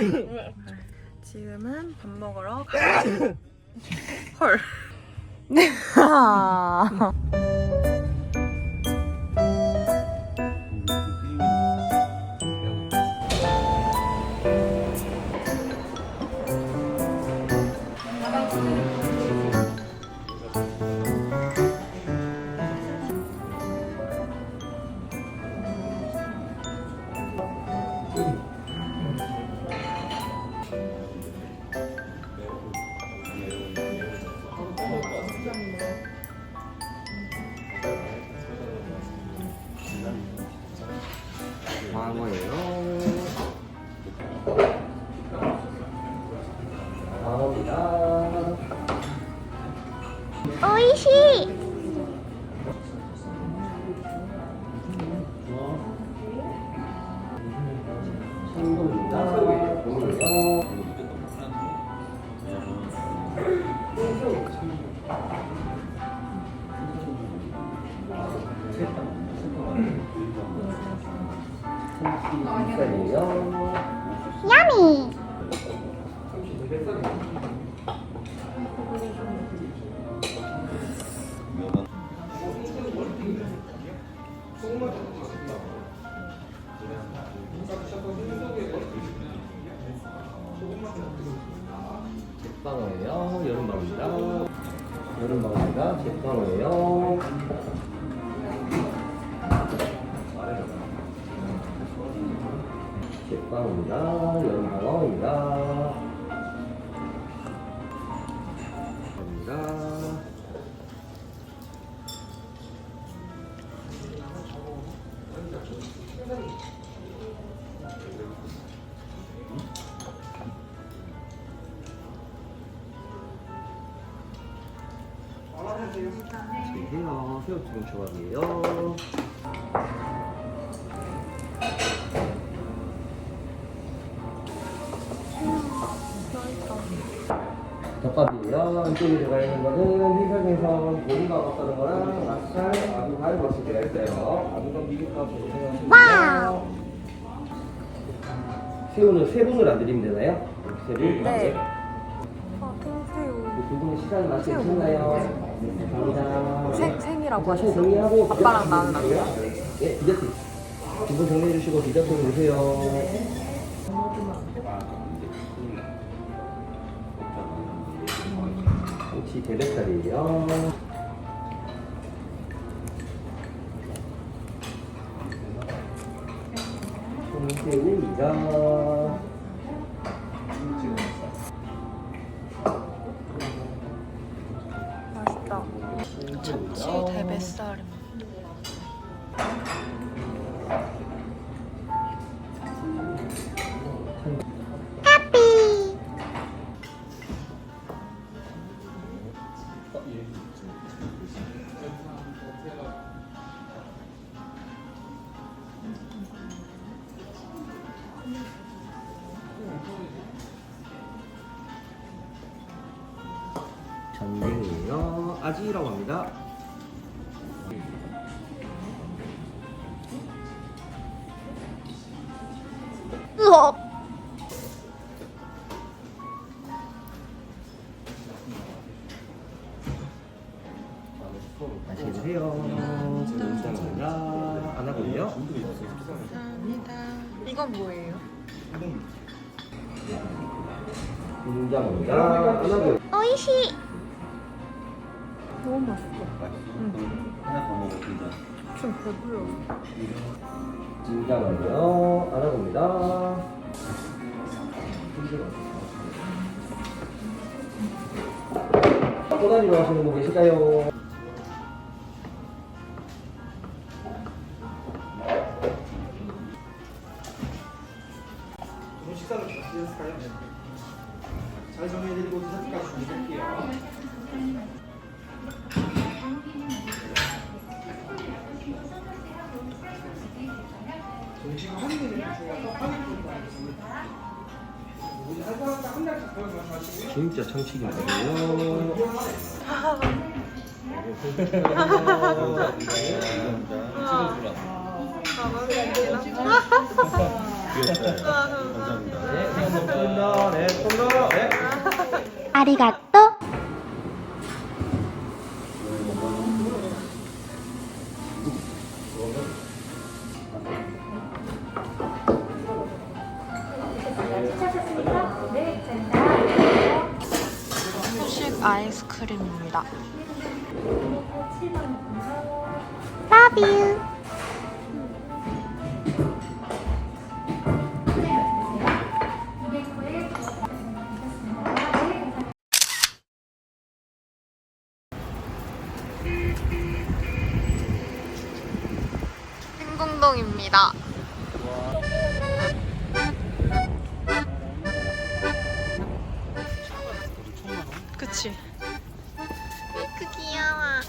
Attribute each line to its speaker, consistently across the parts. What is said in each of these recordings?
Speaker 1: 지금은 밥 먹으러 가. 헐.
Speaker 2: 광어예요. 광어입니다.
Speaker 3: 오이시.
Speaker 2: 청동입니다. 참치살이에요.
Speaker 3: 야미.
Speaker 2: 제빵어예요. 여름방어입니다. 여름방어입니다. 제빵어예요. 제빵어입니다. 여름방어입니다. 감사합니다. 해요. 새우튀김 조각이에요. 이쪽에 들어가 있는 거는 희석해서 고기가 먹었다는 거랑 마살, 아두갈 맛이 들어 있어요. 아두갈 비빔밥 보세요.
Speaker 3: 와우.
Speaker 2: 새우는 세 분을 안 드리면 되나요? 세 분?
Speaker 1: 네. 아.
Speaker 2: 두 분은 시간 맞게 있나요? 네, 감사합니다.
Speaker 1: 생, 생이라고
Speaker 2: 다시
Speaker 1: 하셨어.
Speaker 2: 정리하고
Speaker 1: 아빠랑 돼요?
Speaker 2: 예, 디저트. 두분 정리해 주시고 디저트 주세요. 혹시 대백살이에요? 송새우입니다.
Speaker 1: 맛있다. 참치 대뱃살입니다.
Speaker 2: 전갱이에요. 아지라고 합니다. 맛있게 드세요. 감사합니다. 안 하거든요.
Speaker 1: 감사합니다. 이건 뭐예요?
Speaker 2: 공장입니다. 안 하고.
Speaker 3: 오이시.
Speaker 1: 너무 맛있어.
Speaker 4: 하나 더 먹어 진짜.
Speaker 1: 좀 배불러.
Speaker 2: 진장은요. 안 하고입니다. 꼬다리로 하시는 분 계실까요?
Speaker 5: 청식이 말고요.
Speaker 1: 아,
Speaker 4: 감사합니다.
Speaker 3: 아리가또
Speaker 1: 아이스크림입니다.
Speaker 3: Love you.
Speaker 1: 행궁동입니다. 그치. 그 귀여워.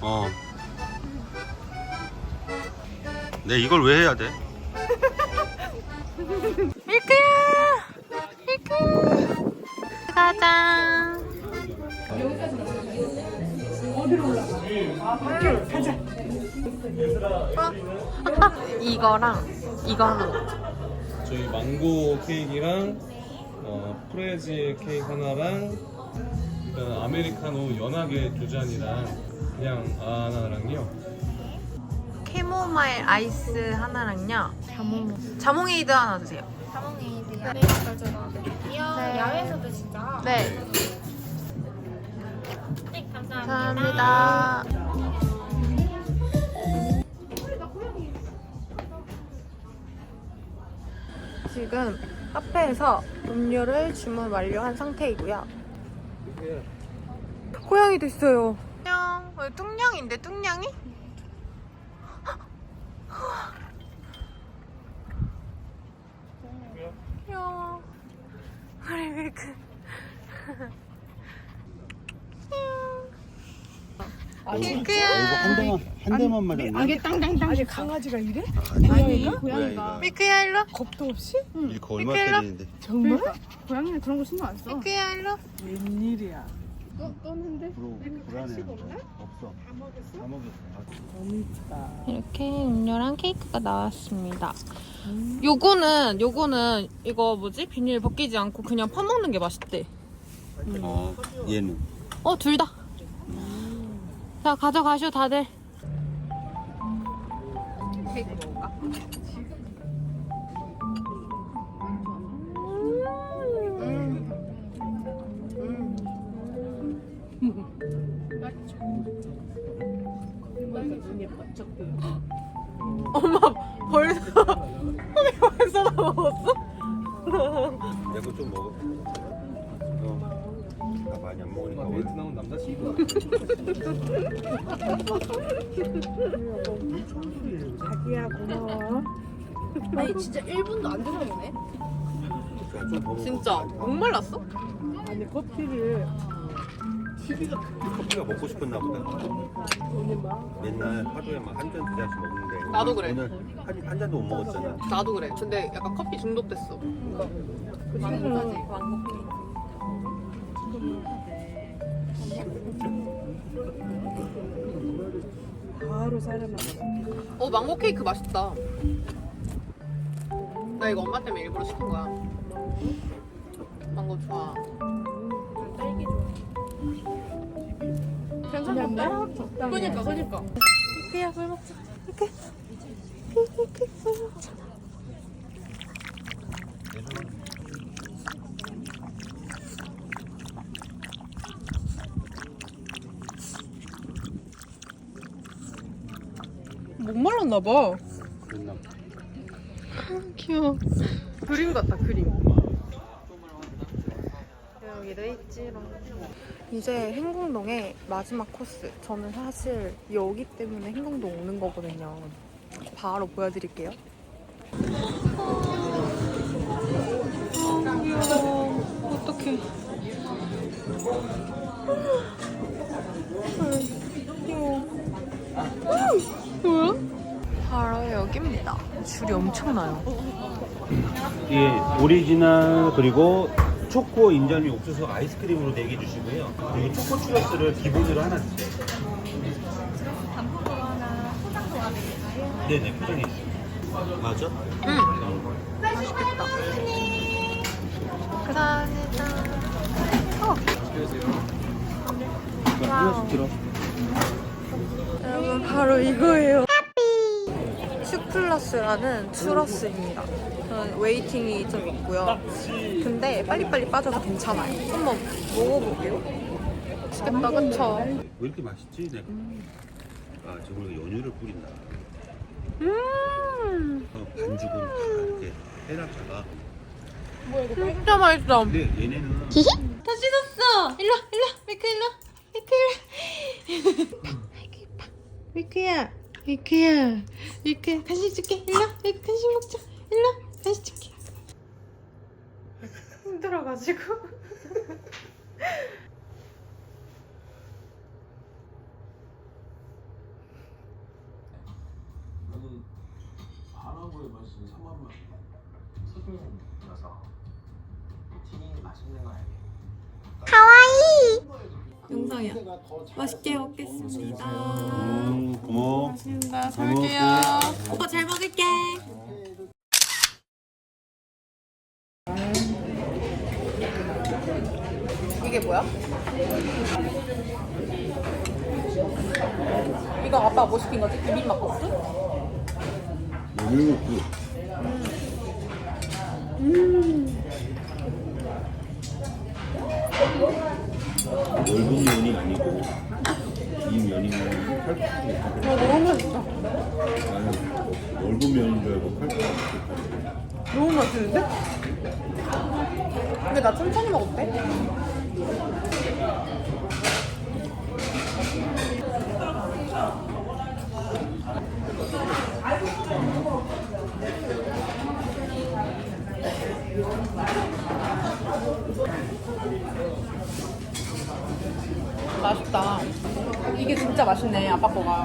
Speaker 4: 어. 네 이걸 왜 해야 돼?
Speaker 1: 밀크야! 밀크! 가자. 어? 이거랑 이거 하나.
Speaker 6: 저희 망고 케이크랑 어, 프레지 케이크 하나랑 그다음 아메리카노 연하게 두 잔이랑 그냥 하나랑요.
Speaker 1: 캐모마일 아이스 하나랑요. 자몽 자몽에이드 하나 주세요.
Speaker 7: 자몽에이드요. 네, 가져가 드릴게요. 야외에서 드시죠?
Speaker 1: 네.
Speaker 7: 네,
Speaker 1: 감사합니다. 지금 카페에서 음료를 주문 완료한 상태이고요. 고양이도 있어요. 뚱냥. 왜 뚱냥인데 뚱냥이? 귀여워. 우리 밀크. 밀크야.
Speaker 4: 한 대만 한 대만 맞았네.
Speaker 8: 아니 강아지가 이래?
Speaker 4: 아니 고양이가
Speaker 1: 밀크야 일로.
Speaker 8: 겁도 없이?
Speaker 4: 이거 얼마
Speaker 1: 미끌러?
Speaker 4: 때리는데?
Speaker 8: 정말? 고양이는 그런 거 신경 안 써.
Speaker 1: 밀크야 일로.
Speaker 8: 웬일이야?
Speaker 4: 불어 불안해. 없어. 다 먹였어.
Speaker 1: 이렇게 음료랑 케이크가 나왔습니다. 요거는 요거는 이거 뭐지 비닐 벗기지 않고 그냥 퍼먹는 게 맛있대.
Speaker 4: 어 얘는
Speaker 1: 어 둘 다. 자 가져가시오 다들. 케이크 먹을까? 엄마 벌써 벌써 다 먹었어?
Speaker 4: 내가 좀 먹어. 안 먹으니까 원래
Speaker 6: 베트남은 남자친구.
Speaker 8: 자기야 고마워.
Speaker 7: 아니, 진짜 1분도 안 돼서 먹네?
Speaker 1: 진짜 목말랐어?
Speaker 8: 아니 커피를
Speaker 4: 커피가 먹고 싶었나 보다. 맨날 하루에 막 한 잔 두 잔씩 먹는데
Speaker 1: 나도 그래.
Speaker 4: 오늘 한, 한 잔도 못 먹었잖아.
Speaker 1: 나도 그래. 근데 약간 커피 중독됐어. 왕국까지 왕국.
Speaker 8: 바로 살아나가.
Speaker 1: 어 망고 케이크 맛있다. 나 이거 엄마 때문에 일부러 시킨 거야. 망고 좋아.
Speaker 8: 괜찮은데? 적당해.
Speaker 1: 그니까 그니까. 그야 술 먹자. 이렇게. 이렇게 술 먹자. 목말랐나 봐.
Speaker 4: 그랬나 보다.
Speaker 1: 귀여워. 그림 같다, 그림. 여기도 있지롱. 이제 행궁동의 마지막 코스. 저는 사실 여기 때문에 행궁동 오는 거거든요. 바로 보여드릴게요. 귀여워. 어떡해. 귀여워. 뭐야? 바로 여기입니다. 줄이 엄청나요. 음.
Speaker 4: 예, 오리지널 그리고 초코 인절미 옥수수 아이스크림으로 4개 주시고요. 그리고 초코 추러스를 기본으로 하나 주세요. 네네, 포장해 주세요. 맞아?
Speaker 1: 응. 맛있겠다. 음. 감사합니다. 어.
Speaker 4: 안녕하세요. 하나씩
Speaker 1: 여러분, 바로 이거예요. 슈플러스라는 추러스입니다. 저는 웨이팅이 좀 있고요. 근데 빨리빨리 빠져서 괜찮아요. 한번 먹어볼게요. 맛있겠다, 그쵸?
Speaker 4: 왜 이렇게 맛있지? 내가. 아, 저걸 연유를 뿌린다.
Speaker 1: 음,
Speaker 4: 어, 반죽은 다 이렇게 해놨다가.
Speaker 1: 진짜 맛있어.
Speaker 4: 근데 얘네는
Speaker 3: 다 씻었어. 일로 와, 일로 와. 미크 일로 와. 미크 일로 와. 미크야. 미크야. 미크 간식 줄게. 일로 와. 미크 간식 먹자. 일로 와. 간식 줄게.
Speaker 1: 힘들어가지고.
Speaker 6: 나는 바라보의 맛이 3만 맛.
Speaker 2: 튀김이라서 튀김이 맛있는 거 알게.
Speaker 1: 영상이야. 맛있게 먹겠습니다.
Speaker 4: 음, 고마워.
Speaker 1: 맛있습니다.
Speaker 4: 잘 먹을게요.
Speaker 1: 오빠 잘 먹을게. 이게 뭐야? 이거 아빠 뭐 시킨 거지? 비빔밥 코스?
Speaker 4: 연유 넓은 면이 아니고 이 면이면 칼국수
Speaker 1: 아 너무 맛있다.
Speaker 4: 나는 넓은 면인 줄 알고 칼국수
Speaker 1: 너무 맛있는데? 근데 나 천천히 먹어도 맛있다. 이게 진짜 맛있네, 아빠 거가.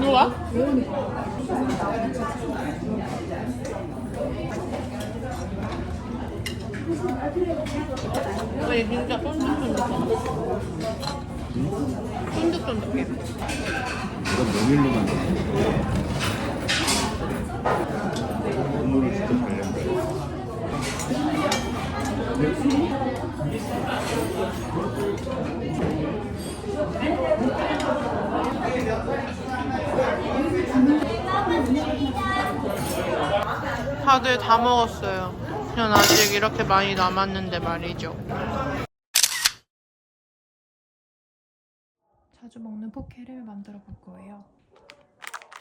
Speaker 1: 누가? 아니 진짜 쫀득쫀득해 쫀득쫀득해
Speaker 4: 이건 메밀로 만든 국물을 직접 발린 거야.
Speaker 1: 다들 다 먹었어요. 전 아직 이렇게 많이 남았는데 말이죠. 자주 먹는 포케를 만들어 볼 거예요.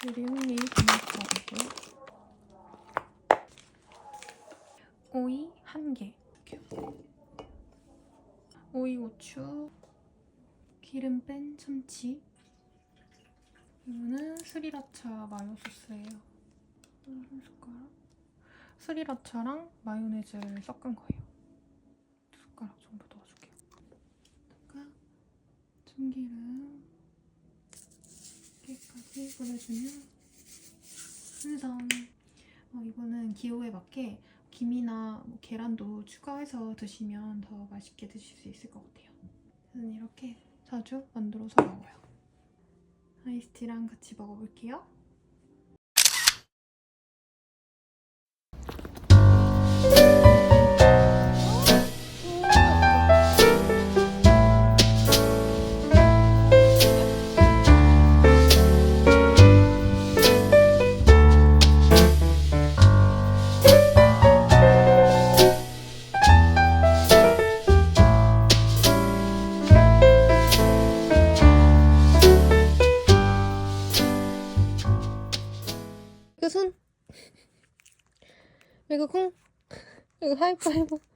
Speaker 1: 유리온리 토마토이고요 오이 한 개. 오이 고추. 기름 뺀 참치. 이거는 스리라차 마요 소스예요. 한 숟가락 스리라차랑 마요네즈를 섞은 거예요. 두 숟가락 정도 넣어줄게요. 그러니까 참기름 깨까지 뿌려주면 완성. 어, 이거는 기호에 맞게 김이나 뭐 계란도 추가해서 드시면 더 맛있게 드실 수 있을 것 같아요. 저는 이렇게 자주 만들어서 먹어요. 아이스티랑 같이 먹어볼게요 이거 콩